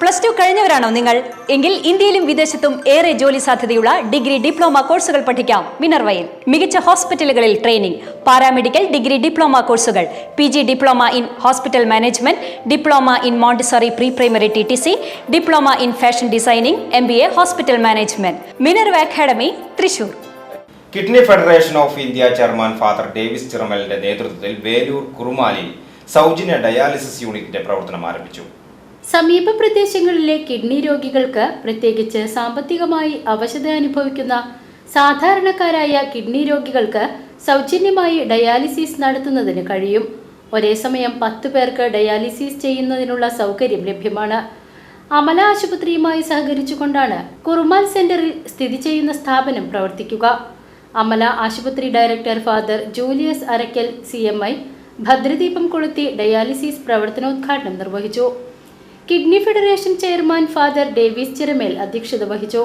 Plus two കഴിഞ്ഞവരാണോ നിങ്ങൾ? എങ്കിൽ ഇന്ത്യയിലും വിദേശത്തും ഏറെ ജോലി സാധ്യതയുള്ള ഡിഗ്രി ഡിപ്ലോമ കോഴ്സുകൾ പഠിക്കാം. മിനർവയിൽ മികച്ച ഹോസ്പിറ്റലുകളിൽ ട്രെയിനിംഗ് പാരാമെഡിക്കൽ ഡിഗ്രി ഡിപ്ലോമ കോഴ്സുകൾ P G diploma in hospital management diploma in Montessori pre primary T T C diploma in fashion designing M B A hospital management. Minerva academy Thrissur. Kidney federation of India chairman Father Davis ചിറമലിന്റെ നേതൃത്വത്തിൽ വേലൂർ കുറുമാലിൽ സൗജന്യ dialysis യൂണിറ്റിന്റെ പ്രവർത്തനം ആരംഭിച്ചു. സമീപ പ്രദേശങ്ങളിലെ kidney രോഗികൾക്ക് പ്രത്യേകിച്ച് സാമ്പത്തികമായി അവശത അനുഭവിക്കുന്ന സാധാരണക്കാരായ കിഡ്നി രോഗികൾക്ക് സൗജന്യമായി ഡയാലിസിസ് നടത്തുന്നതിന് കഴിയും. ഒരേ സമയം പത്ത് പേർക്ക് ഡയാലിസിസ് ചെയ്യുന്നതിനുള്ള സൗകര്യം ലഭ്യമാണ്. അമല ആശുപത്രിയുമായി സഹകരിച്ചുകൊണ്ടാണ് കുറുമാൽ സെന്ററിൽ സ്ഥിതി ചെയ്യുന്ന സ്ഥാപനം പ്രവർത്തിക്കുക. അമല ആശുപത്രി director Father Julius Arakkal C M I ഭദ്രദീപം കൊളുത്തി ഡയാലിസിസ് പ്രവർത്തനോദ്ഘാടനം നിർവഹിച്ചു. Kidney federation chairman Father Davis Chiramel അധ്യക്ഷത വഹിച്ചു.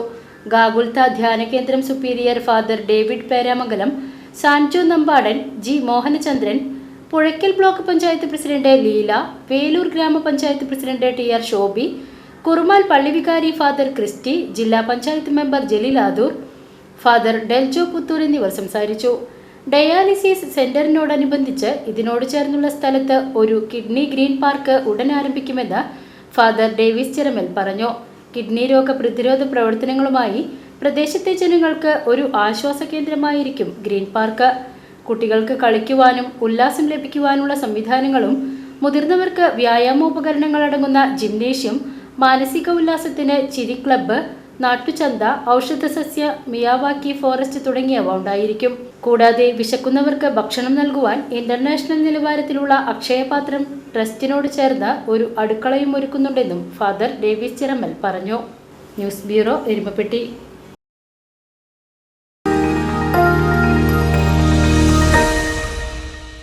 ഗാഗുൽത്ത ധ്യാന കേന്ദ്രം superior Father David Peramangalam Sanjo Nambadan G Mohanachandran Puzhakkal block panchayat president Leela Veloor ഗ്രാമപഞ്ചായത്ത് president T R Shobi Kurumal പള്ളിവികാരി father Christy ജില്ലാ പഞ്ചായത്ത് മെമ്പർ ജലീൽ ആദൂർ ഫാദർ ഡെൽജോ പുത്തൂർ എന്നിവർ സംസാരിച്ചു. ഡയാലിസിസ് സെന്ററിനോടനുബന്ധിച്ച് ഇതിനോട് ചേർന്നുള്ള സ്ഥലത്ത് ഒരു കിഡ്നി ഗ്രീൻ പാർക്ക് ഉടൻ ആരംഭിക്കുമെന്ന് ഫാദർ ഡേവിസ് ചിറമൽ പറഞ്ഞു. കിഡ്നി രോഗ പ്രതിരോധ പ്രവർത്തനങ്ങളുമായി പ്രദേശത്തെ ജനങ്ങൾക്ക് ഒരു ആശ്വാസ കേന്ദ്രമായിരിക്കും ഗ്രീൻ പാർക്ക്. കുട്ടികൾക്ക് കളിക്കുവാനും ഉല്ലാസം ലഭിക്കുവാനുള്ള സംവിധാനങ്ങളും മുതിർന്നവർക്ക് വ്യായാമോപകരണങ്ങൾ അടങ്ങുന്ന ജിംനേഷ്യം മാനസിക ഉല്ലാസത്തിന് ചിരി ക്ലബ്ബ് നാട്ടുചന്ത ഔഷധസസ്യ മിയാവാക്കി ഫോറസ്റ്റ് തുടങ്ങിയവ ഉണ്ടായിരിക്കും. കൂടാതെ വിശക്കുന്നവർക്ക് ഭക്ഷണം നൽകുവാൻ ഇന്റർനാഷണൽ നിലവാരത്തിലുള്ള അക്ഷയപാത്രം ട്രസ്റ്റിനോട് ചേർന്ന് ഒരു അടുക്കളയും ഒരുക്കുന്നുണ്ടെന്നും ഫാദർ ഡേവിസ് ചിറമ്മൽ പറഞ്ഞു. News bureau Erumapetty.